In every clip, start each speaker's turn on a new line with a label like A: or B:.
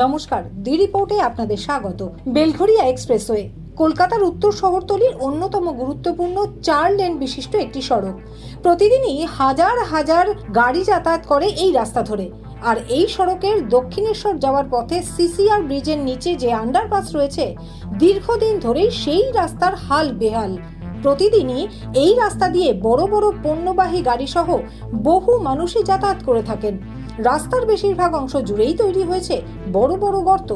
A: নমস্কার দি রিপোর্টে আপনাদের স্বাগত। বেলঘরিয়া এক্সপ্রেসওয়ে, কলকাতার উত্তর শহরতলির অন্যতম গুরুত্বপূর্ণ চার লেন বিশিষ্ট একটি সড়ক। প্রতিদিনই হাজার হাজার গাড়ি যাতায়াত করে এই রাস্তা ধরে। আর এই সড়কের দক্ষিণেশ্বর যাওয়ার পথে সিসিআর ব্রিজের নিচে যে আন্ডারপাস রয়েছে, দীর্ঘদিন ধরেই সেই রাস্তার হাল বেহাল। প্রতিদিনই এই রাস্তা দিয়ে বড় বড় পণ্যবাহী গাড়িসহ বহু মানুষই যাতায়াত করে থাকেন। রাস্তার বেশিরভাগ অংশ জুড়েই তৈরি হয়েছে বড় বড় গর্ত।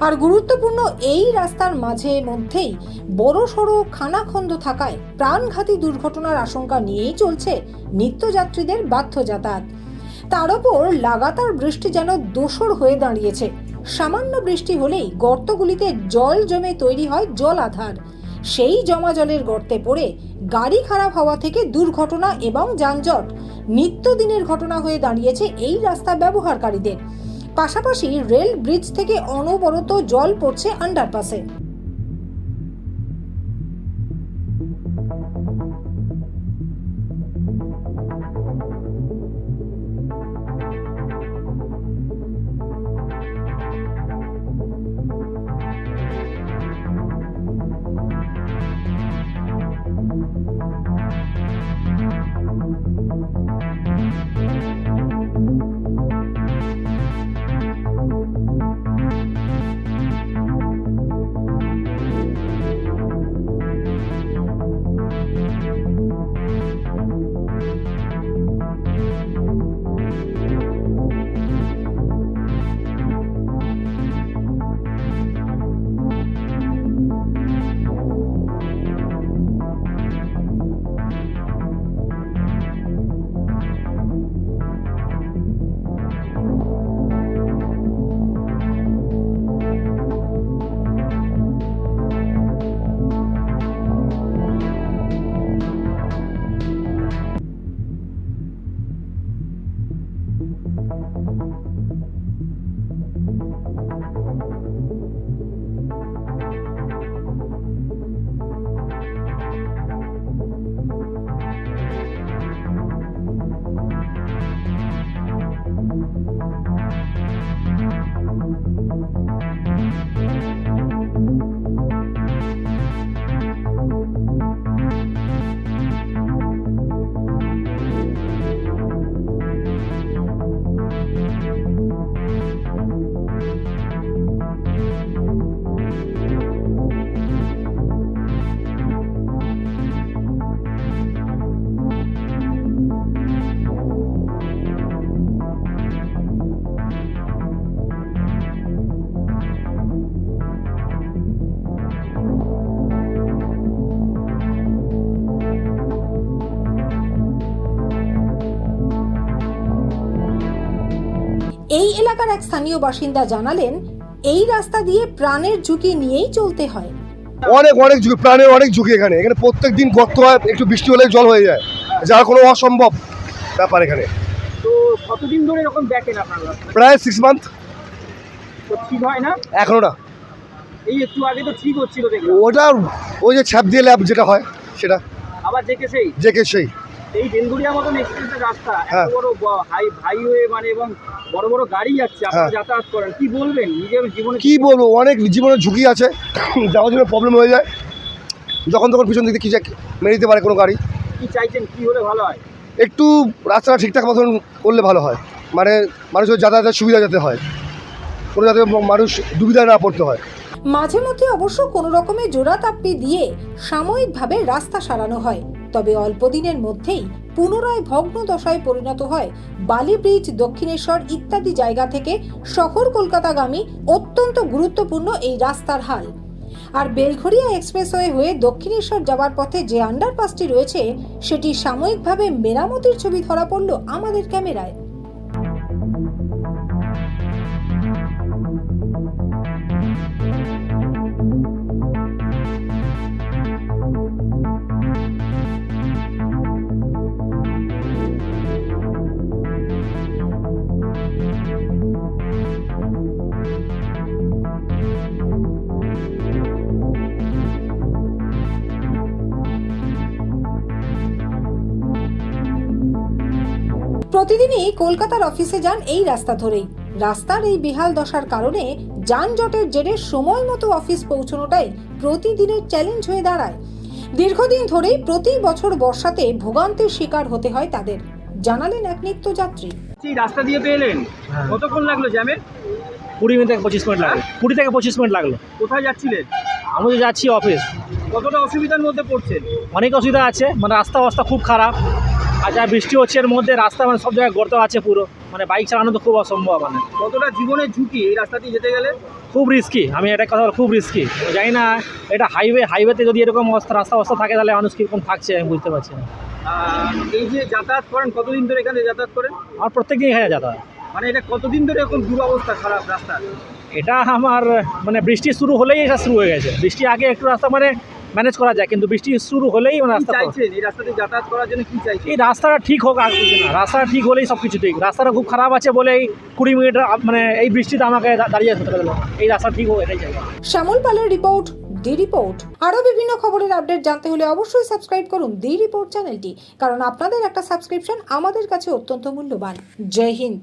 A: আর গুরুত্বপূর্ণ এই রাস্তার মাঝে মধ্যেই বড় সড়ো খানাখন্দ থাকায় প্রাণঘাতী দুর্ঘটনার আশঙ্কা নিয়েই চলছে নিত্যযাত্রীদের বাধ্য যাতায়াত তার ওপর লাগাতার বৃষ্টি যেন দোসর হয়ে দাঁড়িয়েছে। সামান্য বৃষ্টি হলেই গর্তগুলিতে জল জমে তৈরি হয় জল আধার সেই জমা জলের গর্তে পড়ে গাড়ি খারাপ হওয়া থেকে দুর্ঘটনা এবং যানজট নিত্যদিনের ঘটনা হয়ে দাঁড়িয়েছে এই রাস্তা ব্যবহারকারীদের। পাশাপাশি রেল ব্রিজ থেকে অনবরত জল পড়ছে আন্ডারপাসে। Música এই এলাকার এক স্থানীয় বাসিন্দা জানালেন এই রাস্তা দিয়ে প্রাণের ঝুঁকি নিয়েই চলতে হয়।
B: অনেক অনেক ঝুঁকি প্রাণের অনেক ঝুঁকি এখানে। এখানে প্রত্যেক দিন গর্ত হয় একটু বৃষ্টি হলে জল হয়ে যায়। যা কোনো অসম্ভব ব্যাপার এখানে।
C: তো কতদিন ধরে এরকম দেখেন আপনারা
B: প্রায় সিক্স মান্থ
C: ঠিক হয় না?
B: এখনও না।
C: এই একটু আগে তো ঠিক হচ্ছিল দেখলাম।
B: ওটা ওই যে ছ্যাপ দিয়ে ল্যাব যেটা হয় সেটা।
C: আবার দেখে সেই?
B: যে কে সেই।
C: এই বেলগুড়িয়ার মতন এক্সপ্রেসের রাস্তা
B: হ্যাঁ।
C: এত বড় হাই হাইওয়ে মানে এবং বড় বড় গাড়ি যাচ্ছে আপনারা
B: হ্যাঁ।
C: যাতায়াত করেন কি বলবেন? নিজের জীবনে
B: কি বলব? অনেক জীবনের ঝুঁকি আছে যাওয়ার জন্য প্রবলেম হয়ে যায়। যখন তখন পিছন দিকে দিয়ে কি যে মেরে দিতে পারে কোনো গাড়ি।
C: কি চাইছেন? কি হলে ভালো হয়?
B: একটু রাস্তাটা ঠিকঠাক মতন করলে ভালো হয়। মানে মানুষের যাতায়াতের সুবিধা যাতে হয়। কোনো যাতে মানুষ দুবিধায় না পড়তে হয়।
A: মাঝে মধ্যে অবশ্য কোনো রকমের জোড়া তাপ্পি দিয়ে সাময়িকভাবে রাস্তা সারানো হয়। তবে অল্প দিনের মধ্যেই পুনরায় ভগ্ন দশায় পরিণত হয় বালি ব্রিজ, দক্ষিণেশ্বর ইত্যাদি জায়গা থেকে শহর কলকাতাগামী অত্যন্ত গুরুত্বপূর্ণ এই রাস্তার হাল। আর বেলঘরিয়া এক্সপ্রেসওয়ে হয়ে দক্ষিণেশ্বর যাওয়ার পথে যে আন্ডারপাসটি রয়েছে, সেটি সাময়িকভাবে মেরামতির ছবি ধরা পড়ল আমাদের ক্যামেরায়। প্রতিদিনই কলকাতার অফিসে যান এই রাস্তা ধরেই। রাস্তার এই বেহাল দশার কারণে যানজটের জেরে সময় মতো অফিস পৌঁছানোটাই প্রতিদিনের চ্যালেঞ্জ হয়ে দাঁড়ায়। দীর্ঘদিন ধরেই প্রতি বছর বর্ষাতে ভোগান্তির শিকার হতে হয় তাদের। জানালেন এক নিত্যযাত্রী।
C: এই রাস্তা দিয়ে পেলেন।
D: হ্যাঁ।
C: কতক্ষণ লাগল জ্যামে
D: কুড়ি মিনিট থেকে পঁচিশ মিনিট লাগল। কুড়ি থেকে পঁচিশ মিনিট লাগল।
C: কোথায় যাচ্ছিলেন?
D: আমি তো যাচ্ছি অফিস।
C: কতটা অসুবিধার মধ্যে পড়ছেন?
D: অনেক অসুবিধা আছে। মানে রাস্তা অবস্থা খুব খারাপ। আর যা বৃষ্টি হচ্ছে এর মধ্যে রাস্তা মানে সব জায়গায় গর্ত আছে পুরো। মানে বাইক চালানো তো খুব অসম্ভব মানে।
C: কতটা জীবনের ঝুঁকি এই রাস্তা দিয়ে যেতে গেলে?
D: খুব রিস্কি আমি এটা কথা খুব রিস্কি জানি না এটা হাইওয়ে হাইওয়েতে যদি এরকম অবস্থা রাস্তা অবস্থা থাকে তাহলে মানুষ কীরকম থাকছে আমি বুঝতে পারছি না।
C: এই যে যাতায়াত করেন কতদিন ধরে এখানে যাতায়াত করেন?
D: আমার প্রত্যেক দিন এখানে যেতে হয়
C: মানে এটা কতদিন ধরে এরকম দুরবস্থা খারাপ রাস্তা?
D: এটা আমার মানে বৃষ্টি শুরু হলেই এটা শুরু হয়ে গেছে। বৃষ্টি আগে একটু রাস্তা মানে ম্যানেজ করা যায় কিন্তু বৃষ্টি শুরু হলেই মানে রাস্তা
C: চাইছেন? এই রাস্তাতে যাতায়াত করার জন্য কি চাইছেন?
D: এই রাস্তাটা ঠিক হোক আর কিছু না। রাস্তাটা ঠিক হলেই সব কিছু ঠিক। রাস্তাটা খুব খারাপ আছে বলেই কুড়ি মিনিট মানে এই বৃষ্টিতে আমাকে দাঁড়িয়ে থাকতে হলো এই রাস্তা ঠিক হোক এটাই চাই।
A: শ্যামল পালের রিপোর্ট দি রিপোর্ট। আরও বিভিন্ন খবরের আপডেট জানতে হলে অবশ্যই সাবস্ক্রাইব করুন দি রিপোর্ট চ্যানেলটি কারণ আপনাদের একটা সাবস্ক্রিপশন আমাদের কাছে অত্যন্ত মূল্যবান। জয় হিন্দ।